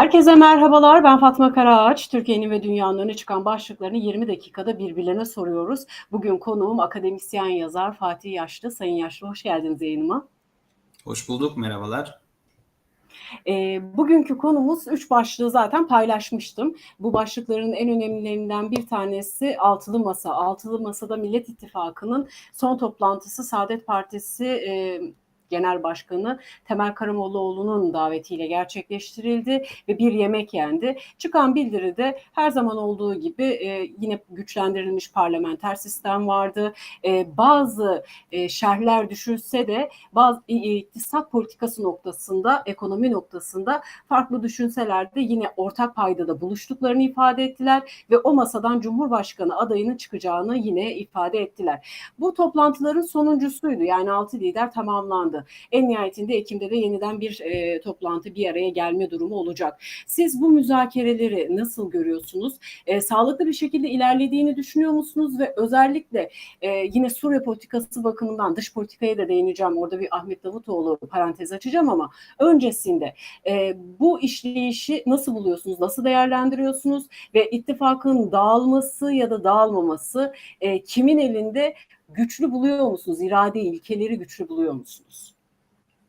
Herkese merhabalar. Ben Fatma Karaağaç. Türkiye'nin ve dünyanın öne çıkan başlıklarını 20 dakikada birbirlerine soruyoruz. Bugün konuğum akademisyen yazar Fatih Yaşlı. Sayın Yaşlı hoş geldiniz yayınıma. Hoş bulduk, merhabalar. E, bugünkü konumuz üç başlığı zaten paylaşmıştım. Bu başlıkların en önemlilerinden bir tanesi Altılı Masa. Altılı Masa'da Millet İttifakı'nın son toplantısı Saadet Partisi e, Genel Başkanı Temel Karamollaoğlu'nun davetiyle gerçekleştirildi ve bir yemek yendi. Çıkan bildiride her zaman olduğu gibi e, yine güçlendirilmiş parlamenter sistem vardı. E, bazı e, şerhler düşülse de bazı e, iktisat politikası noktasında, ekonomi noktasında farklı düşünseler de yine ortak paydada buluştuklarını ifade ettiler ve o masadan Cumhurbaşkanı adayının çıkacağını yine ifade ettiler. Bu toplantıların sonuncusuydu. Yani altı lider tamamlandı. En nihayetinde Ekim'de de yeniden bir e, toplantı, bir araya gelme durumu olacak. Siz bu müzakereleri nasıl görüyorsunuz? E, sağlıklı bir şekilde ilerlediğini düşünüyor musunuz? Ve özellikle e, yine Suriye politikası bakımından dış politikaya da değineceğim. Orada bir Ahmet Davutoğlu parantez açacağım ama öncesinde e, bu işleyişi nasıl buluyorsunuz? Nasıl değerlendiriyorsunuz? Ve ittifakın dağılması ya da dağılmaması e, kimin elinde güçlü buluyor musunuz? İrade ilkeleri güçlü buluyor musunuz?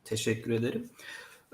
Teşekkür ederim.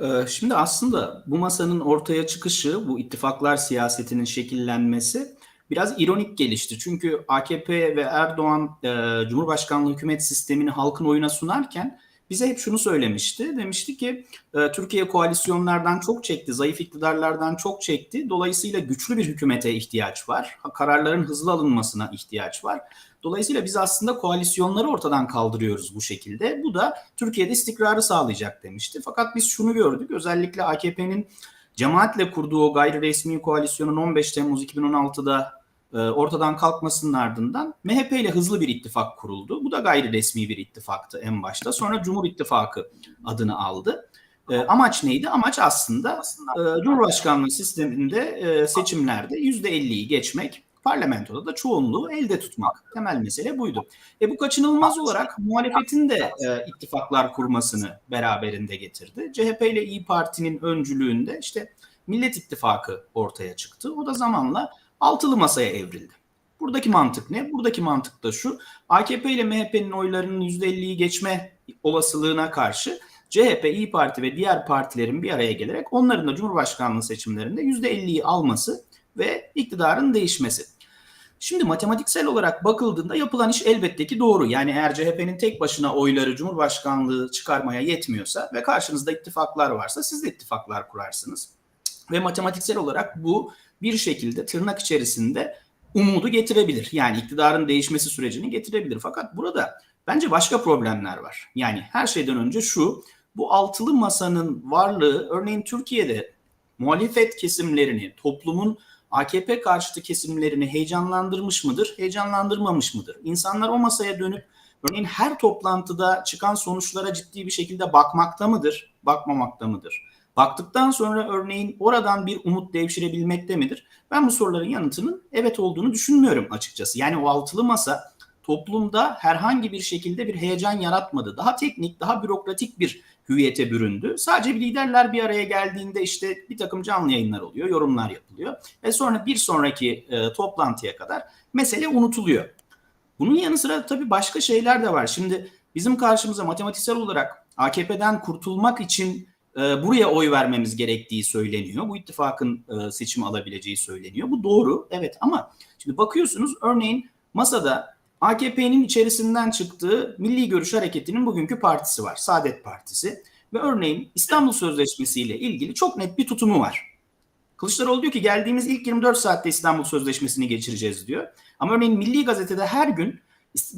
Ee, şimdi aslında bu masanın ortaya çıkışı, bu ittifaklar siyasetinin şekillenmesi biraz ironik gelişti. Çünkü AKP ve Erdoğan e, Cumhurbaşkanlığı hükümet sistemini halkın oyuna sunarken bize hep şunu söylemişti. Demişti ki e, Türkiye koalisyonlardan çok çekti, zayıf iktidarlardan çok çekti. Dolayısıyla güçlü bir hükümete ihtiyaç var. Kararların hızlı alınmasına ihtiyaç var. Dolayısıyla biz aslında koalisyonları ortadan kaldırıyoruz bu şekilde. Bu da Türkiye'de istikrarı sağlayacak demişti. Fakat biz şunu gördük. Özellikle AKP'nin cemaatle kurduğu o gayri resmi koalisyonun 15 Temmuz 2016'da e, ortadan kalkmasının ardından MHP ile hızlı bir ittifak kuruldu. Bu da gayri resmi bir ittifaktı en başta. Sonra Cumhur İttifakı adını aldı. E, amaç neydi? Amaç aslında e, Cumhurbaşkanlığı sisteminde e, seçimlerde %50'yi geçmek, parlamentoda da çoğunluğu elde tutmak. Temel mesele buydu. E bu kaçınılmaz olarak muhalefetin de e, ittifaklar kurmasını beraberinde getirdi. CHP ile İyi Parti'nin öncülüğünde işte Millet İttifakı ortaya çıktı. O da zamanla altılı masaya evrildi. Buradaki mantık ne? Buradaki mantık da şu. AKP ile MHP'nin oylarının %50'yi geçme olasılığına karşı CHP, İyi Parti ve diğer partilerin bir araya gelerek onların da Cumhurbaşkanlığı seçimlerinde %50'yi alması ve iktidarın değişmesi. Şimdi matematiksel olarak bakıldığında yapılan iş elbette ki doğru. Yani eğer CHP'nin tek başına oyları Cumhurbaşkanlığı çıkarmaya yetmiyorsa ve karşınızda ittifaklar varsa siz de ittifaklar kurarsınız. Ve matematiksel olarak bu bir şekilde tırnak içerisinde umudu getirebilir. Yani iktidarın değişmesi sürecini getirebilir. Fakat burada bence başka problemler var. Yani her şeyden önce şu, bu altılı masanın varlığı örneğin Türkiye'de muhalefet kesimlerini, toplumun AKP karşıtı kesimlerini heyecanlandırmış mıdır, heyecanlandırmamış mıdır? İnsanlar o masaya dönüp örneğin her toplantıda çıkan sonuçlara ciddi bir şekilde bakmakta mıdır, bakmamakta mıdır? Baktıktan sonra örneğin oradan bir umut devşirebilmekte midir? Ben bu soruların yanıtının evet olduğunu düşünmüyorum açıkçası. Yani o altılı masa toplumda herhangi bir şekilde bir heyecan yaratmadı. Daha teknik, daha bürokratik bir hüviyete büründü. Sadece bir liderler bir araya geldiğinde işte bir takım canlı yayınlar oluyor, yorumlar yapılıyor. Ve sonra bir sonraki e, toplantıya kadar mesele unutuluyor. Bunun yanı sıra tabii başka şeyler de var. Şimdi bizim karşımıza matematiksel olarak AKP'den kurtulmak için e, buraya oy vermemiz gerektiği söyleniyor. Bu ittifakın e, seçim alabileceği söyleniyor. Bu doğru evet ama şimdi bakıyorsunuz örneğin masada AKP'nin içerisinden çıktığı Milli Görüş Hareketi'nin bugünkü partisi var. Saadet Partisi. Ve örneği İstanbul Sözleşmesi ile ilgili çok net bir tutumu var. Kılıçdaroğlu diyor ki geldiğimiz ilk 24 saatte İstanbul Sözleşmesi'ni geçireceğiz diyor. Ama örneğin Milli Gazete'de her gün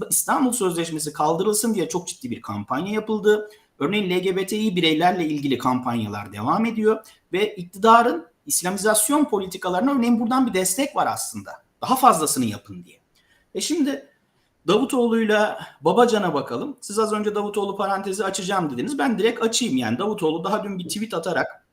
İstanbul Sözleşmesi kaldırılsın diye çok ciddi bir kampanya yapıldı. Örneğin LGBTİ bireylerle ilgili kampanyalar devam ediyor ve iktidarın İslamizasyon politikalarına örneğin buradan bir destek var aslında. Daha fazlasını yapın diye. E şimdi Davutoğlu'yla Babacan'a bakalım. Siz az önce Davutoğlu parantezi açacağım dediniz. Ben direkt açayım yani. Davutoğlu daha dün bir tweet atarak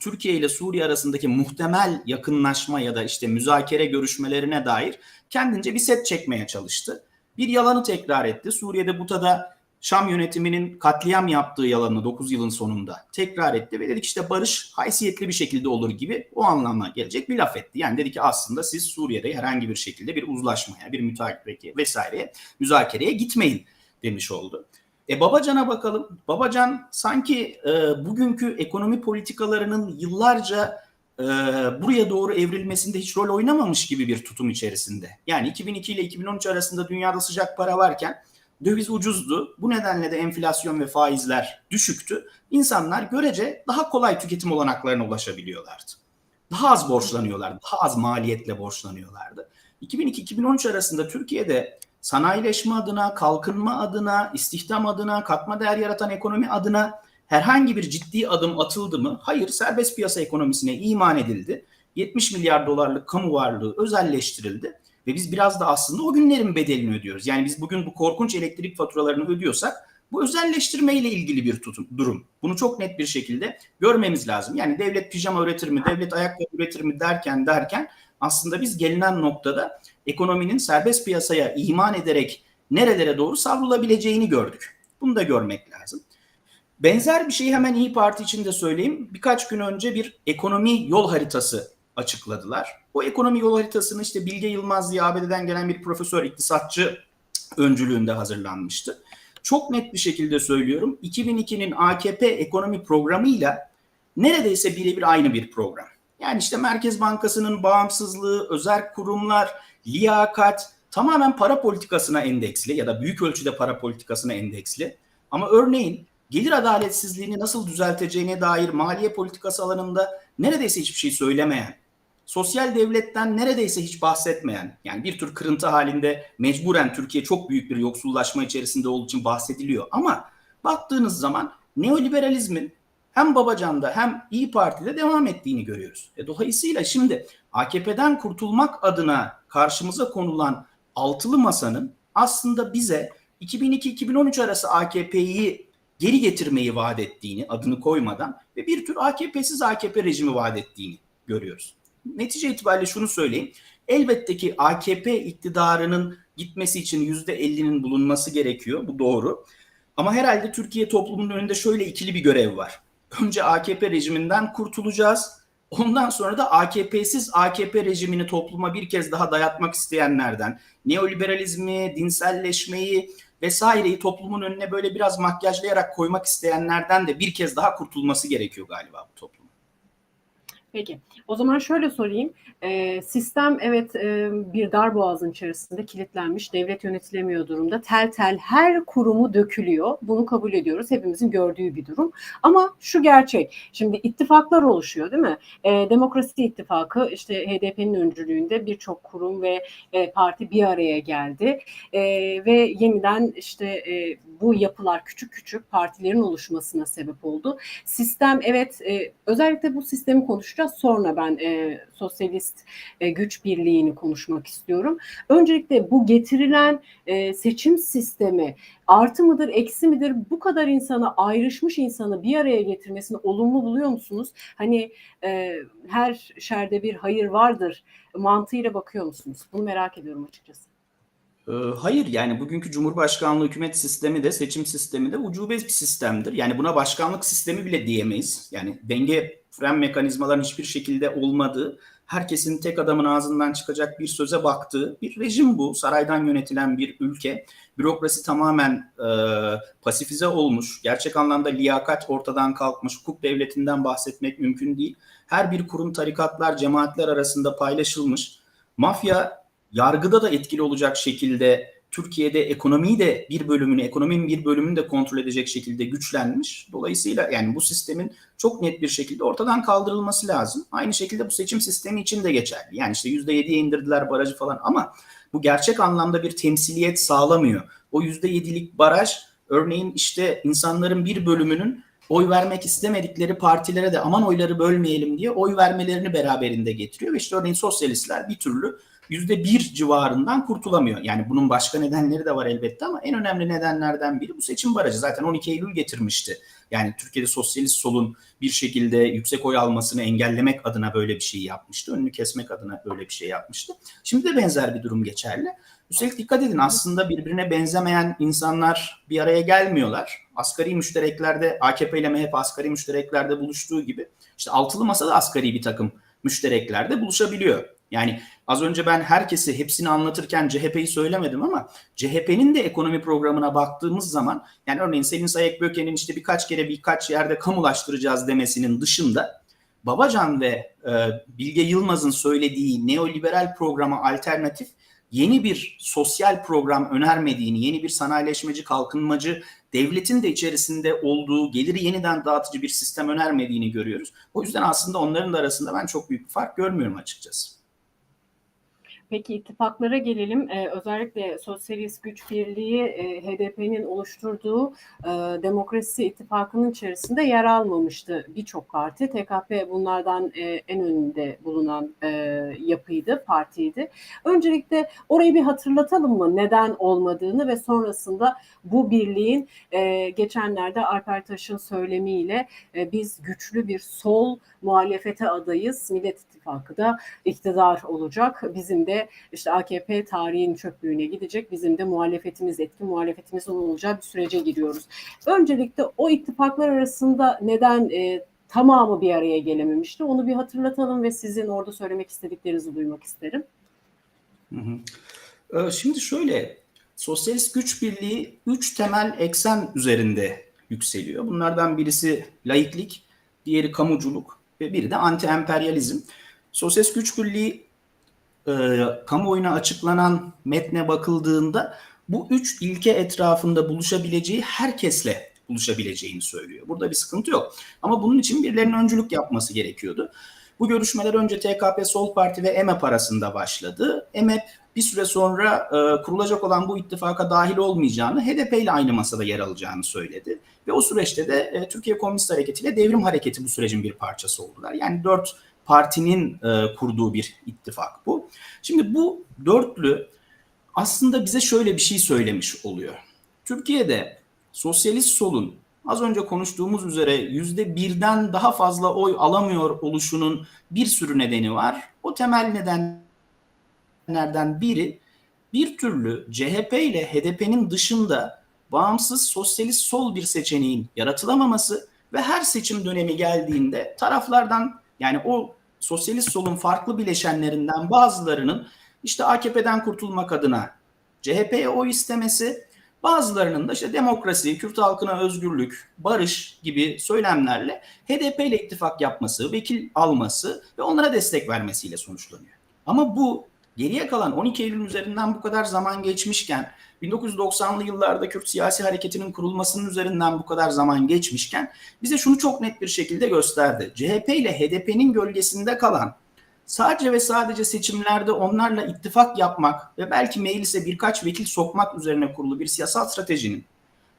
Türkiye ile Suriye arasındaki muhtemel yakınlaşma ya da işte müzakere görüşmelerine dair kendince bir set çekmeye çalıştı. Bir yalanı tekrar etti. Suriye'de Buta'da Şam yönetiminin katliam yaptığı yalanını 9 yılın sonunda tekrar etti ve dedik işte barış haysiyetli bir şekilde olur gibi o anlamına gelecek bir laf etti. Yani dedi ki aslında siz Suriye'de herhangi bir şekilde bir uzlaşmaya, bir mütarekeye vesaireye, müzakereye gitmeyin demiş oldu. E Babacan'a bakalım. Babacan sanki e, bugünkü ekonomi politikalarının yıllarca e, buraya doğru evrilmesinde hiç rol oynamamış gibi bir tutum içerisinde. Yani 2002 ile 2013 arasında dünyada sıcak para varken döviz ucuzdu. Bu nedenle de enflasyon ve faizler düşüktü. İnsanlar görece daha kolay tüketim olanaklarına ulaşabiliyorlardı. Daha az borçlanıyorlardı. Daha az maliyetle borçlanıyorlardı. 2002-2013 arasında Türkiye'de sanayileşme adına, kalkınma adına, istihdam adına, katma değer yaratan ekonomi adına herhangi bir ciddi adım atıldı mı? Hayır, serbest piyasa ekonomisine iman edildi. 70 milyar dolarlık kamu varlığı özelleştirildi ve biz biraz da aslında o günlerin bedelini ödüyoruz. Yani biz bugün bu korkunç elektrik faturalarını ödüyorsak bu özelleştirme ile ilgili bir tutum, durum. Bunu çok net bir şekilde görmemiz lazım. Yani devlet pijama üretir mi, devlet ayakkabı üretir mi derken derken aslında biz gelinen noktada ekonominin serbest piyasaya iman ederek nerelere doğru savrulabileceğini gördük. Bunu da görmek lazım. Benzer bir şeyi hemen İyi Parti için de söyleyeyim. Birkaç gün önce bir ekonomi yol haritası açıkladılar. O ekonomi yol haritasını işte Bilge Yılmaz diye ABD'den gelen bir profesör iktisatçı öncülüğünde hazırlanmıştı. Çok net bir şekilde söylüyorum. 2002'nin AKP ekonomi programıyla neredeyse birebir aynı bir program. Yani işte Merkez Bankası'nın bağımsızlığı, özel kurumlar, liyakat tamamen para politikasına endeksli ya da büyük ölçüde para politikasına endeksli. Ama örneğin gelir adaletsizliğini nasıl düzelteceğine dair maliye politikası alanında neredeyse hiçbir şey söylemeyen, sosyal devletten neredeyse hiç bahsetmeyen, yani bir tür kırıntı halinde mecburen Türkiye çok büyük bir yoksullaşma içerisinde olduğu için bahsediliyor. Ama baktığınız zaman neoliberalizmin hem Babacan'da hem İyi Parti'de devam ettiğini görüyoruz. E dolayısıyla şimdi AKP'den kurtulmak adına karşımıza konulan altılı masanın aslında bize 2002-2013 arası AKP'yi geri getirmeyi vaat ettiğini adını koymadan ve bir tür AKP'siz AKP rejimi vaat ettiğini görüyoruz. Netice itibariyle şunu söyleyeyim. Elbette ki AKP iktidarının gitmesi için %50'nin bulunması gerekiyor. Bu doğru. Ama herhalde Türkiye toplumunun önünde şöyle ikili bir görev var. Önce AKP rejiminden kurtulacağız. Ondan sonra da AKP'siz AKP rejimini topluma bir kez daha dayatmak isteyenlerden, neoliberalizmi, dinselleşmeyi vesaireyi toplumun önüne böyle biraz makyajlayarak koymak isteyenlerden de bir kez daha kurtulması gerekiyor galiba bu toplum. Peki. O zaman şöyle sorayım. E, sistem evet e, bir dar boğazın içerisinde kilitlenmiş, devlet yönetilemiyor durumda. Tel tel her kurumu dökülüyor. Bunu kabul ediyoruz. Hepimizin gördüğü bir durum. Ama şu gerçek. Şimdi ittifaklar oluşuyor değil mi? E, Demokrasi İttifakı işte HDP'nin öncülüğünde birçok kurum ve e, parti bir araya geldi. E, ve yeniden işte e, bu yapılar küçük küçük partilerin oluşmasına sebep oldu. Sistem evet e, özellikle bu sistemi konuşacağız. Sonra ben e, sosyalist e, güç birliğini konuşmak istiyorum. Öncelikle bu getirilen e, seçim sistemi artı mıdır, eksi midir? Bu kadar insana, ayrışmış insanı bir araya getirmesini olumlu buluyor musunuz? Hani e, her şerde bir hayır vardır mantığıyla bakıyor musunuz? Bunu merak ediyorum açıkçası. Hayır yani bugünkü Cumhurbaşkanlığı hükümet sistemi de seçim sistemi de ucube bir sistemdir. Yani buna başkanlık sistemi bile diyemeyiz. Yani denge fren mekanizmaların hiçbir şekilde olmadığı, herkesin tek adamın ağzından çıkacak bir söze baktığı bir rejim bu. Saraydan yönetilen bir ülke. Bürokrasi tamamen e, pasifize olmuş. Gerçek anlamda liyakat ortadan kalkmış. Hukuk devletinden bahsetmek mümkün değil. Her bir kurum tarikatlar, cemaatler arasında paylaşılmış. Mafya yargıda da etkili olacak şekilde Türkiye'de ekonomiyi de bir bölümünü, ekonominin bir bölümünü de kontrol edecek şekilde güçlenmiş. Dolayısıyla yani bu sistemin çok net bir şekilde ortadan kaldırılması lazım. Aynı şekilde bu seçim sistemi için de geçerli. Yani işte %7'ye indirdiler barajı falan ama bu gerçek anlamda bir temsiliyet sağlamıyor. O %7'lik baraj örneğin işte insanların bir bölümünün oy vermek istemedikleri partilere de aman oyları bölmeyelim diye oy vermelerini beraberinde getiriyor. Ve işte örneğin sosyalistler bir türlü yüzde bir civarından kurtulamıyor. Yani bunun başka nedenleri de var elbette ama en önemli nedenlerden biri bu seçim barajı. Zaten 12 Eylül getirmişti. Yani Türkiye'de sosyalist solun bir şekilde yüksek oy almasını engellemek adına böyle bir şey yapmıştı. Önünü kesmek adına böyle bir şey yapmıştı. Şimdi de benzer bir durum geçerli. Üstelik dikkat edin aslında birbirine benzemeyen insanlar bir araya gelmiyorlar. Asgari müştereklerde AKP ile MHP asgari müştereklerde buluştuğu gibi işte altılı masada asgari bir takım müştereklerde buluşabiliyor. Yani az önce ben herkesi hepsini anlatırken CHP'yi söylemedim ama CHP'nin de ekonomi programına baktığımız zaman yani örneğin Selin Sayek Böke'nin işte birkaç kere birkaç yerde kamulaştıracağız demesinin dışında Babacan ve e, Bilge Yılmaz'ın söylediği neoliberal programa alternatif yeni bir sosyal program önermediğini, yeni bir sanayileşmeci, kalkınmacı devletin de içerisinde olduğu geliri yeniden dağıtıcı bir sistem önermediğini görüyoruz. O yüzden aslında onların da arasında ben çok büyük bir fark görmüyorum açıkçası. Peki ittifaklara gelelim. Ee, özellikle Sosyalist Güç Birliği e, HDP'nin oluşturduğu e, Demokrasi İttifakı'nın içerisinde yer almamıştı birçok parti. TKP bunlardan e, en önünde bulunan e, yapıydı, partiydi. Öncelikle orayı bir hatırlatalım mı? Neden olmadığını ve sonrasında bu birliğin e, geçenlerde Alper Taş'ın söylemiyle e, biz güçlü bir sol muhalefete adayız. Millet İttifakı da iktidar olacak. Bizim de işte AKP tarihin çöplüğüne gidecek. Bizim de muhalefetimiz, etki muhalefetimiz olacağı bir sürece giriyoruz. Öncelikle o ittifaklar arasında neden e, tamamı bir araya gelememişti? Onu bir hatırlatalım ve sizin orada söylemek istediklerinizi duymak isterim. Hı hı. Şimdi şöyle, Sosyalist Güç Birliği üç temel eksen üzerinde yükseliyor. Bunlardan birisi laiklik, diğeri kamuculuk ve biri de anti-emperyalizm. Sosyalist Güç Birliği e, kamuoyuna açıklanan metne bakıldığında bu üç ilke etrafında buluşabileceği herkesle buluşabileceğini söylüyor. Burada bir sıkıntı yok. Ama bunun için birilerinin öncülük yapması gerekiyordu. Bu görüşmeler önce TKP Sol Parti ve EMEP arasında başladı. EMEP bir süre sonra e, kurulacak olan bu ittifaka dahil olmayacağını, HDP ile aynı masada yer alacağını söyledi. Ve o süreçte de e, Türkiye Komünist Hareketi ile Devrim Hareketi bu sürecin bir parçası oldular. Yani dört partinin e, kurduğu bir ittifak bu. Şimdi bu dörtlü aslında bize şöyle bir şey söylemiş oluyor. Türkiye'de sosyalist solun az önce konuştuğumuz üzere yüzde birden daha fazla oy alamıyor oluşunun bir sürü nedeni var. O temel nedenlerden biri bir türlü CHP ile HDP'nin dışında bağımsız sosyalist sol bir seçeneğin yaratılamaması ve her seçim dönemi geldiğinde taraflardan yani o sosyalist solun farklı bileşenlerinden bazılarının işte AKP'den kurtulmak adına CHP'ye oy istemesi, bazılarının da işte demokrasi, Kürt halkına özgürlük, barış gibi söylemlerle HDP ile ittifak yapması, vekil alması ve onlara destek vermesiyle sonuçlanıyor. Ama bu geriye kalan 12 Eylül üzerinden bu kadar zaman geçmişken 1990'lı yıllarda Kürt siyasi hareketinin kurulmasının üzerinden bu kadar zaman geçmişken bize şunu çok net bir şekilde gösterdi. CHP ile HDP'nin gölgesinde kalan sadece ve sadece seçimlerde onlarla ittifak yapmak ve belki meclise birkaç vekil sokmak üzerine kurulu bir siyasal stratejinin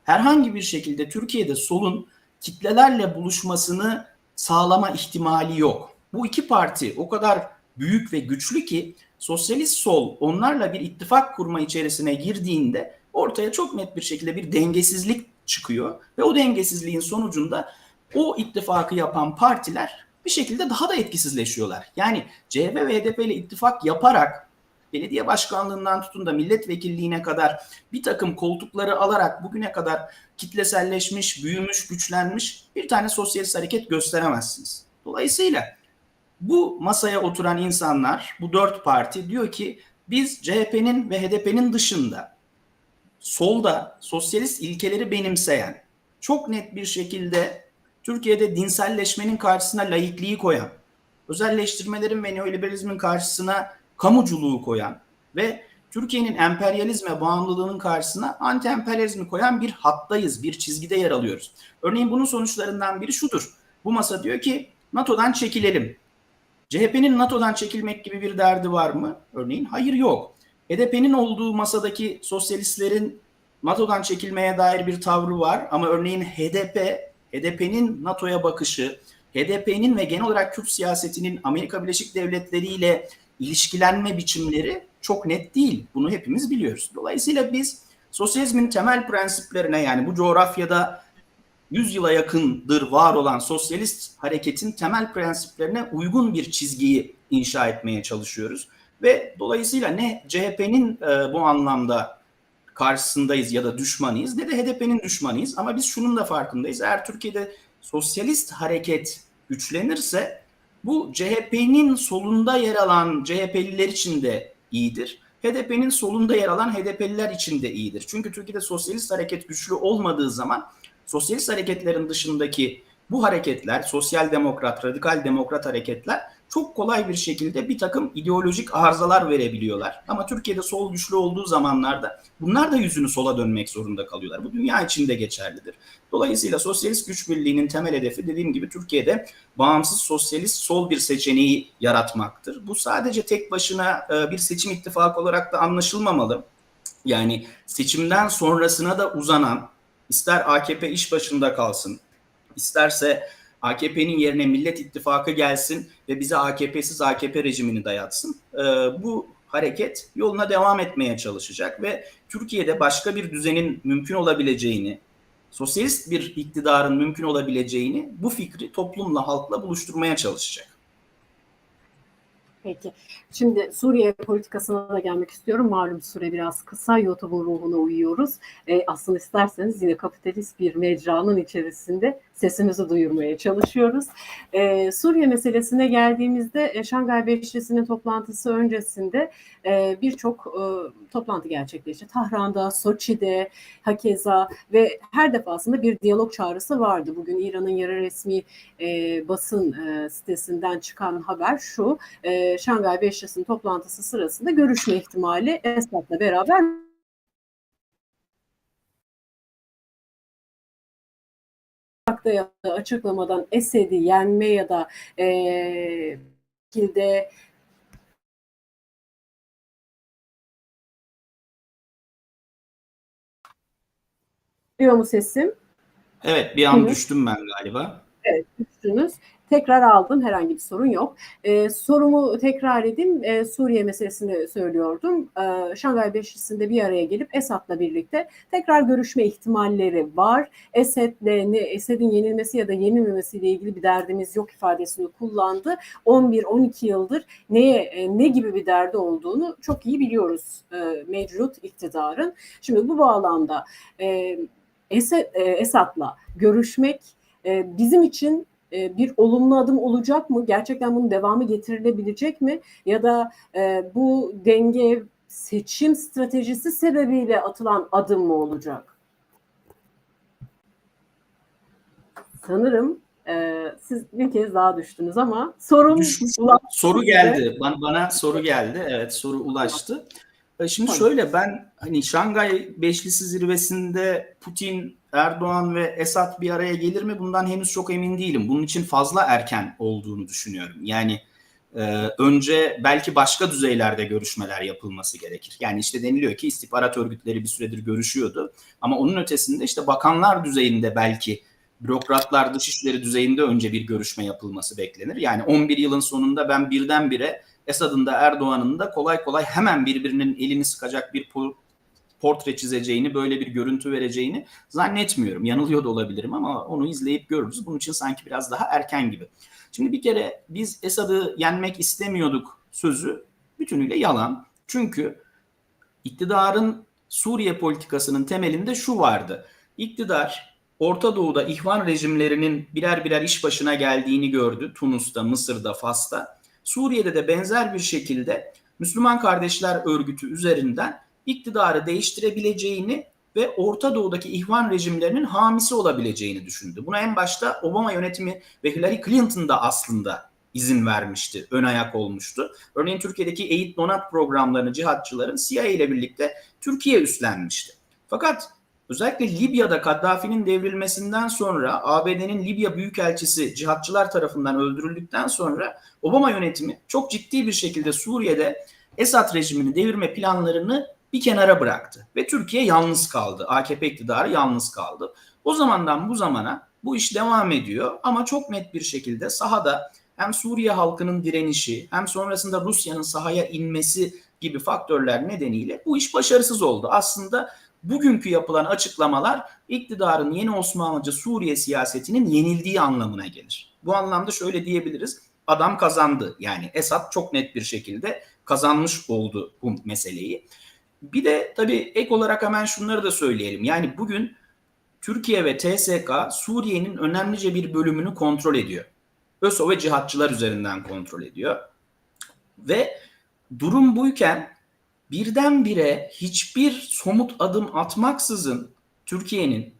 herhangi bir şekilde Türkiye'de solun kitlelerle buluşmasını sağlama ihtimali yok. Bu iki parti o kadar büyük ve güçlü ki sosyalist sol onlarla bir ittifak kurma içerisine girdiğinde ortaya çok net bir şekilde bir dengesizlik çıkıyor ve o dengesizliğin sonucunda o ittifakı yapan partiler bir şekilde daha da etkisizleşiyorlar. Yani CHP ve HDP ile ittifak yaparak belediye başkanlığından tutun da milletvekilliğine kadar bir takım koltukları alarak bugüne kadar kitleselleşmiş, büyümüş, güçlenmiş bir tane sosyalist hareket gösteremezsiniz. Dolayısıyla bu masaya oturan insanlar, bu dört parti diyor ki biz CHP'nin ve HDP'nin dışında solda sosyalist ilkeleri benimseyen, çok net bir şekilde Türkiye'de dinselleşmenin karşısına laikliği koyan, özelleştirmelerin ve neoliberalizmin karşısına kamuculuğu koyan ve Türkiye'nin emperyalizme bağımlılığının karşısına anti-emperyalizmi koyan bir hattayız, bir çizgide yer alıyoruz. Örneğin bunun sonuçlarından biri şudur. Bu masa diyor ki NATO'dan çekilelim. CHP'nin NATO'dan çekilmek gibi bir derdi var mı? Örneğin hayır yok. HDP'nin olduğu masadaki sosyalistlerin NATO'dan çekilmeye dair bir tavrı var ama örneğin HDP, HDP'nin NATO'ya bakışı, HDP'nin ve genel olarak Kürt siyasetinin Amerika Birleşik Devletleri ile ilişkilenme biçimleri çok net değil. Bunu hepimiz biliyoruz. Dolayısıyla biz sosyalizmin temel prensiplerine yani bu coğrafyada 100 yıla yakındır var olan sosyalist hareketin temel prensiplerine uygun bir çizgiyi inşa etmeye çalışıyoruz. Ve dolayısıyla ne CHP'nin e, bu anlamda karşısındayız ya da düşmanıyız ne de HDP'nin düşmanıyız. Ama biz şunun da farkındayız. Eğer Türkiye'de sosyalist hareket güçlenirse bu CHP'nin solunda yer alan CHP'liler için de iyidir. HDP'nin solunda yer alan HDP'liler için de iyidir. Çünkü Türkiye'de sosyalist hareket güçlü olmadığı zaman sosyalist hareketlerin dışındaki bu hareketler, sosyal demokrat, radikal demokrat hareketler çok kolay bir şekilde bir takım ideolojik arızalar verebiliyorlar. Ama Türkiye'de sol güçlü olduğu zamanlarda bunlar da yüzünü sola dönmek zorunda kalıyorlar. Bu dünya için de geçerlidir. Dolayısıyla sosyalist güç birliğinin temel hedefi dediğim gibi Türkiye'de bağımsız sosyalist sol bir seçeneği yaratmaktır. Bu sadece tek başına bir seçim ittifakı olarak da anlaşılmamalı. Yani seçimden sonrasına da uzanan ister AKP iş başında kalsın, isterse AKP'nin yerine Millet İttifakı gelsin ve bize AKP'siz AKP rejimini dayatsın. Ee, bu hareket yoluna devam etmeye çalışacak ve Türkiye'de başka bir düzenin mümkün olabileceğini, sosyalist bir iktidarın mümkün olabileceğini bu fikri toplumla, halkla buluşturmaya çalışacak. Peki. Şimdi Suriye politikasına da gelmek istiyorum. Malum süre biraz kısa. YouTube'un ruhuna uyuyoruz. E, aslında isterseniz yine kapitalist bir mecranın içerisinde sesimizi duyurmaya çalışıyoruz. E, Suriye meselesine geldiğimizde e, Şangay Beşlisi'nin toplantısı öncesinde e, birçok e, toplantı gerçekleşti. Tahran'da, Soçi'de, Hakeza ve her defasında bir diyalog çağrısı vardı. Bugün İran'ın yarı resmi e, basın e, sitesinden çıkan haber şu. E, Şangay Beşlisi'nin toplantısı sırasında görüşme ihtimali Esad'la beraber ya da açıklamadan Esed'i yenme ya da e, şekilde Duyuyor mu sesim? Evet bir an Hı-hı. düştüm ben galiba. Evet düştünüz. Tekrar aldım herhangi bir sorun yok. Ee, sorumu tekrar edeyim. Ee, Suriye meselesini söylüyordum. Ee, Şangay Beşlisi'nde bir araya gelip Esad'la birlikte tekrar görüşme ihtimalleri var. Esed'le Esed'in yenilmesi ya da yenilmemesiyle ilgili bir derdimiz yok ifadesini kullandı. 11-12 yıldır neye ne gibi bir derdi olduğunu çok iyi biliyoruz e, mevcut iktidarın. Şimdi bu bağlamda e, e, Esad'la görüşmek e, bizim için e, bir olumlu adım olacak mı? Gerçekten bunun devamı getirilebilecek mi? Ya da e, bu denge seçim stratejisi sebebiyle atılan adım mı olacak? Sanırım e, siz bir kez daha düştünüz ama sorum soru geldi. Bana, bana soru geldi. Evet soru ulaştı. Şimdi şöyle ben hani Şangay Beşlisi zirvesinde Putin, Erdoğan ve Esad bir araya gelir mi? Bundan henüz çok emin değilim. Bunun için fazla erken olduğunu düşünüyorum. Yani e, önce belki başka düzeylerde görüşmeler yapılması gerekir. Yani işte deniliyor ki istihbarat örgütleri bir süredir görüşüyordu. Ama onun ötesinde işte bakanlar düzeyinde belki bürokratlar dışişleri düzeyinde önce bir görüşme yapılması beklenir. Yani 11 yılın sonunda ben birdenbire Esad'ın da Erdoğan'ın da kolay kolay hemen birbirinin elini sıkacak bir portre çizeceğini, böyle bir görüntü vereceğini zannetmiyorum. Yanılıyor da olabilirim ama onu izleyip görürüz. Bunun için sanki biraz daha erken gibi. Şimdi bir kere biz Esad'ı yenmek istemiyorduk sözü bütünüyle yalan. Çünkü iktidarın Suriye politikasının temelinde şu vardı. İktidar Orta Doğu'da ihvan rejimlerinin birer birer iş başına geldiğini gördü. Tunus'ta, Mısır'da, Fas'ta. Suriye'de de benzer bir şekilde Müslüman Kardeşler Örgütü üzerinden iktidarı değiştirebileceğini ve Orta Doğu'daki ihvan rejimlerinin hamisi olabileceğini düşündü. Buna en başta Obama yönetimi ve Hillary Clinton da aslında izin vermişti, ön ayak olmuştu. Örneğin Türkiye'deki eğit donat programlarını cihatçıların CIA ile birlikte Türkiye üstlenmişti. Fakat özellikle Libya'da Kaddafi'nin devrilmesinden sonra ABD'nin Libya Büyükelçisi cihatçılar tarafından öldürüldükten sonra Obama yönetimi çok ciddi bir şekilde Suriye'de Esad rejimini devirme planlarını bir kenara bıraktı ve Türkiye yalnız kaldı. AKP iktidarı yalnız kaldı. O zamandan bu zamana bu iş devam ediyor ama çok net bir şekilde sahada hem Suriye halkının direnişi hem sonrasında Rusya'nın sahaya inmesi gibi faktörler nedeniyle bu iş başarısız oldu. Aslında bugünkü yapılan açıklamalar iktidarın yeni Osmanlıcı Suriye siyasetinin yenildiği anlamına gelir. Bu anlamda şöyle diyebiliriz. Adam kazandı. Yani Esad çok net bir şekilde kazanmış oldu bu meseleyi. Bir de tabii ek olarak hemen şunları da söyleyelim. Yani bugün Türkiye ve TSK Suriye'nin önemlice bir bölümünü kontrol ediyor. ÖSO ve cihatçılar üzerinden kontrol ediyor. Ve durum buyken birdenbire hiçbir somut adım atmaksızın Türkiye'nin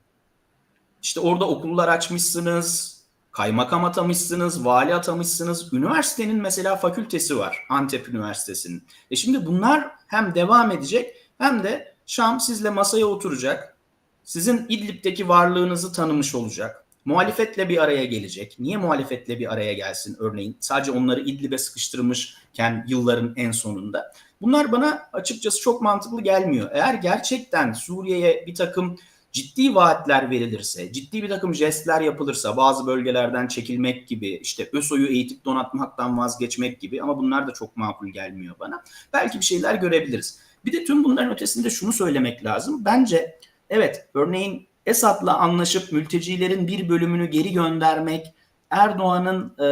işte orada okullar açmışsınız, kaymakam atamışsınız, vali atamışsınız. Üniversitenin mesela fakültesi var Antep Üniversitesi'nin. E şimdi bunlar hem devam edecek hem de Şam sizle masaya oturacak. Sizin İdlib'deki varlığınızı tanımış olacak. Muhalefetle bir araya gelecek. Niye muhalefetle bir araya gelsin örneğin? Sadece onları İdlib'e sıkıştırmışken yılların en sonunda. Bunlar bana açıkçası çok mantıklı gelmiyor. Eğer gerçekten Suriye'ye bir takım ciddi vaatler verilirse, ciddi bir takım jestler yapılırsa, bazı bölgelerden çekilmek gibi, işte ÖSO'yu eğitip donatmaktan vazgeçmek gibi ama bunlar da çok makul gelmiyor bana. Belki bir şeyler görebiliriz. Bir de tüm bunların ötesinde şunu söylemek lazım. Bence evet örneğin Esad'la anlaşıp mültecilerin bir bölümünü geri göndermek, Erdoğan'ın e,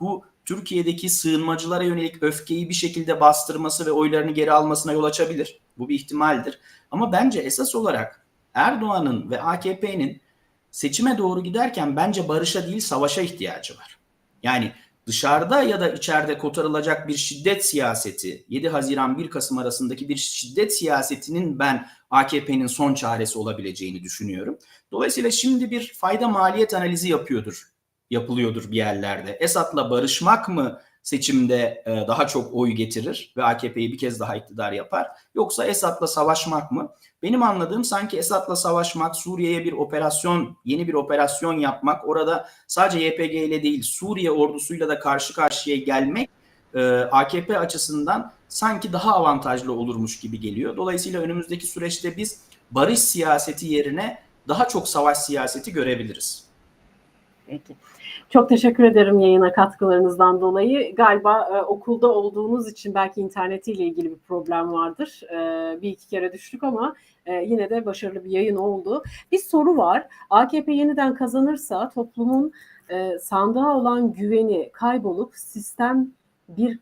bu Türkiye'deki sığınmacılara yönelik öfkeyi bir şekilde bastırması ve oylarını geri almasına yol açabilir. Bu bir ihtimaldir. Ama bence esas olarak Erdoğan'ın ve AKP'nin seçime doğru giderken bence barışa değil savaşa ihtiyacı var. Yani dışarıda ya da içeride kotarılacak bir şiddet siyaseti, 7 Haziran 1 Kasım arasındaki bir şiddet siyasetinin ben AKP'nin son çaresi olabileceğini düşünüyorum. Dolayısıyla şimdi bir fayda maliyet analizi yapıyordur, yapılıyordur bir yerlerde. Esad'la barışmak mı seçimde daha çok oy getirir ve AKP'yi bir kez daha iktidar yapar? Yoksa Esad'la savaşmak mı? Benim anladığım sanki Esad'la savaşmak, Suriye'ye bir operasyon, yeni bir operasyon yapmak, orada sadece YPG ile değil Suriye ordusuyla da karşı karşıya gelmek AKP açısından sanki daha avantajlı olurmuş gibi geliyor. Dolayısıyla önümüzdeki süreçte biz barış siyaseti yerine daha çok savaş siyaseti görebiliriz. Peki. Çok teşekkür ederim yayına katkılarınızdan dolayı. Galiba e, okulda olduğunuz için belki internetiyle ilgili bir problem vardır. E, bir iki kere düştük ama e, yine de başarılı bir yayın oldu. Bir soru var. AKP yeniden kazanırsa toplumun e, sandığa olan güveni kaybolup sistem bir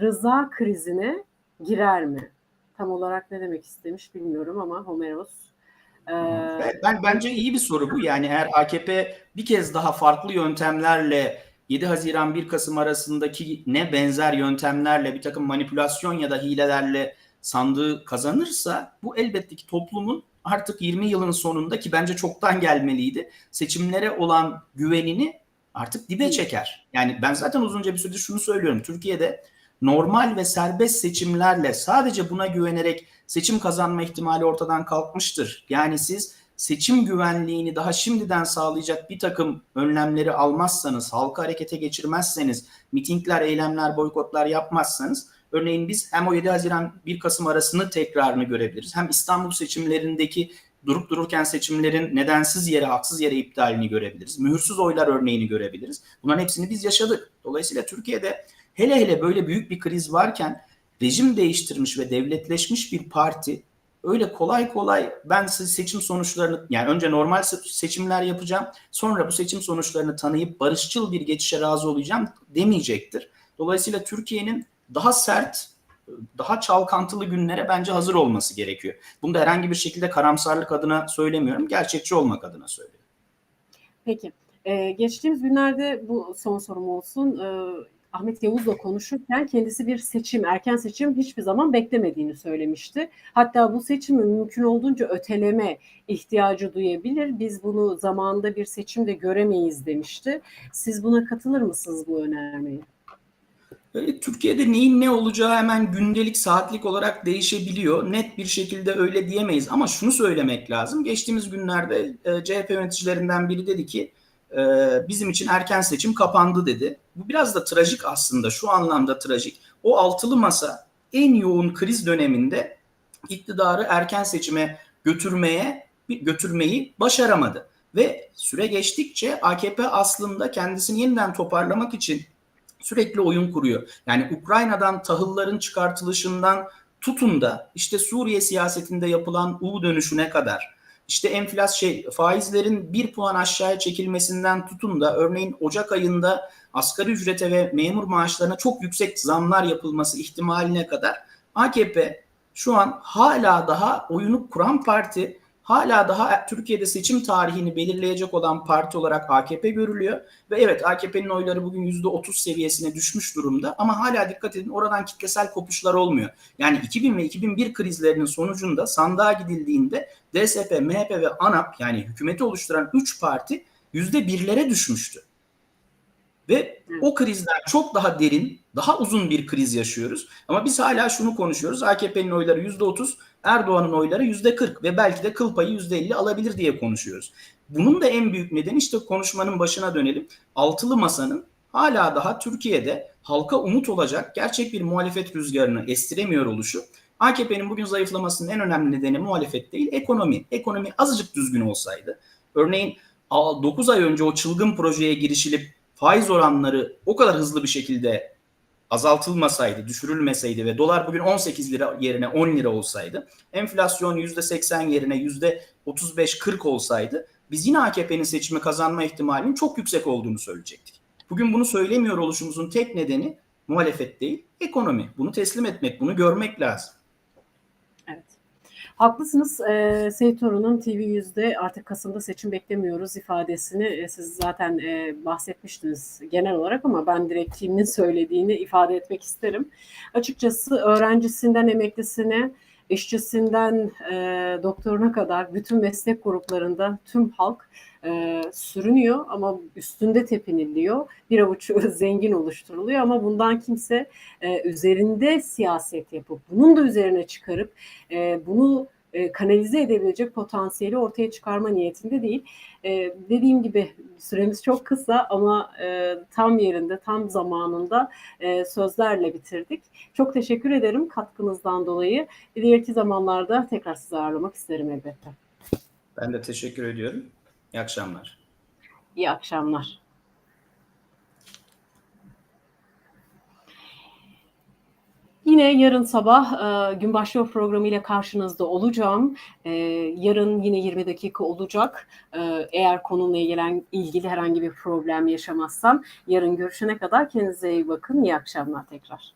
rıza krizine girer mi? Tam olarak ne demek istemiş bilmiyorum ama Homeros ben bence iyi bir soru bu. Yani eğer AKP bir kez daha farklı yöntemlerle 7 Haziran 1 Kasım arasındaki ne benzer yöntemlerle bir takım manipülasyon ya da hilelerle sandığı kazanırsa bu elbette ki toplumun artık 20 yılın sonunda ki bence çoktan gelmeliydi seçimlere olan güvenini artık dibe çeker. Yani ben zaten uzunca bir süredir şunu söylüyorum. Türkiye'de normal ve serbest seçimlerle sadece buna güvenerek seçim kazanma ihtimali ortadan kalkmıştır. Yani siz seçim güvenliğini daha şimdiden sağlayacak bir takım önlemleri almazsanız, halka harekete geçirmezseniz, mitingler, eylemler, boykotlar yapmazsanız örneğin biz hem o 7 Haziran 1 Kasım arasını tekrarını görebiliriz. Hem İstanbul seçimlerindeki durup dururken seçimlerin nedensiz yere, haksız yere iptalini görebiliriz. Mühürsüz oylar örneğini görebiliriz. Bunların hepsini biz yaşadık. Dolayısıyla Türkiye'de hele hele böyle büyük bir kriz varken rejim değiştirmiş ve devletleşmiş bir parti öyle kolay kolay ben seçim sonuçlarını yani önce normal seçimler yapacağım sonra bu seçim sonuçlarını tanıyıp barışçıl bir geçişe razı olacağım demeyecektir. Dolayısıyla Türkiye'nin daha sert daha çalkantılı günlere bence hazır olması gerekiyor. Bunu da herhangi bir şekilde karamsarlık adına söylemiyorum. Gerçekçi olmak adına söylüyorum. Peki. Ee, geçtiğimiz günlerde bu son sorum olsun. Ee, Ahmet Yavuz'la konuşurken kendisi bir seçim, erken seçim hiçbir zaman beklemediğini söylemişti. Hatta bu seçimi mümkün olduğunca öteleme ihtiyacı duyabilir. Biz bunu zamanında bir seçimde göremeyiz demişti. Siz buna katılır mısınız bu önermeye? Türkiye'de neyin ne olacağı hemen gündelik, saatlik olarak değişebiliyor. Net bir şekilde öyle diyemeyiz ama şunu söylemek lazım. Geçtiğimiz günlerde CHP yöneticilerinden biri dedi ki bizim için erken seçim kapandı dedi. Bu biraz da trajik aslında şu anlamda trajik. O altılı masa en yoğun kriz döneminde iktidarı erken seçime götürmeye götürmeyi başaramadı. Ve süre geçtikçe AKP aslında kendisini yeniden toparlamak için Sürekli oyun kuruyor. Yani Ukrayna'dan tahılların çıkartılışından tutun da işte Suriye siyasetinde yapılan U dönüşüne kadar işte enflasyon şey faizlerin bir puan aşağıya çekilmesinden tutun da örneğin Ocak ayında asgari ücrete ve memur maaşlarına çok yüksek zamlar yapılması ihtimaline kadar AKP şu an hala daha oyunu kuran parti, hala daha Türkiye'de seçim tarihini belirleyecek olan parti olarak AKP görülüyor. Ve evet AKP'nin oyları bugün %30 seviyesine düşmüş durumda ama hala dikkat edin oradan kitlesel kopuşlar olmuyor. Yani 2000 ve 2001 krizlerinin sonucunda sandığa gidildiğinde DSP, MHP ve ANAP yani hükümeti oluşturan 3 parti %1'lere düşmüştü. Ve o krizden çok daha derin, daha uzun bir kriz yaşıyoruz. Ama biz hala şunu konuşuyoruz. AKP'nin oyları %30, Erdoğan'ın oyları %40 ve belki de kıl payı %50 alabilir diye konuşuyoruz. Bunun da en büyük nedeni işte konuşmanın başına dönelim. Altılı Masa'nın hala daha Türkiye'de halka umut olacak gerçek bir muhalefet rüzgarını estiremiyor oluşu. AKP'nin bugün zayıflamasının en önemli nedeni muhalefet değil, ekonomi. Ekonomi azıcık düzgün olsaydı, örneğin 9 ay önce o çılgın projeye girişilip faiz oranları o kadar hızlı bir şekilde azaltılmasaydı, düşürülmeseydi ve dolar bugün 18 lira yerine 10 lira olsaydı, enflasyon %80 yerine %35-40 olsaydı biz yine AKP'nin seçimi kazanma ihtimalinin çok yüksek olduğunu söyleyecektik. Bugün bunu söylemiyor oluşumuzun tek nedeni muhalefet değil, ekonomi. Bunu teslim etmek, bunu görmek lazım. Haklısınız. E, Seyit Torun'un TV100'de artık Kasım'da seçim beklemiyoruz ifadesini e, siz zaten e, bahsetmiştiniz genel olarak ama ben direkt kimin söylediğini ifade etmek isterim. Açıkçası öğrencisinden emeklisine, işçisinden e, doktoruna kadar bütün meslek gruplarında tüm halk e, sürünüyor ama üstünde tepiniliyor. Bir avuç zengin oluşturuluyor ama bundan kimse e, üzerinde siyaset yapıp bunun da üzerine çıkarıp e, bunu e, kanalize edebilecek potansiyeli ortaya çıkarma niyetinde değil. E, dediğim gibi süremiz çok kısa ama e, tam yerinde, tam zamanında e, sözlerle bitirdik. Çok teşekkür ederim katkınızdan dolayı. İleriki zamanlarda tekrar sizi ağırlamak isterim elbette. Ben de teşekkür ediyorum. İyi akşamlar. İyi akşamlar. Yine yarın sabah e, Gün Başlıyor programı ile karşınızda olacağım. E, yarın yine 20 dakika olacak. E, eğer konumla ilgilen, ilgili herhangi bir problem yaşamazsam yarın görüşene kadar kendinize iyi bakın. İyi akşamlar tekrar.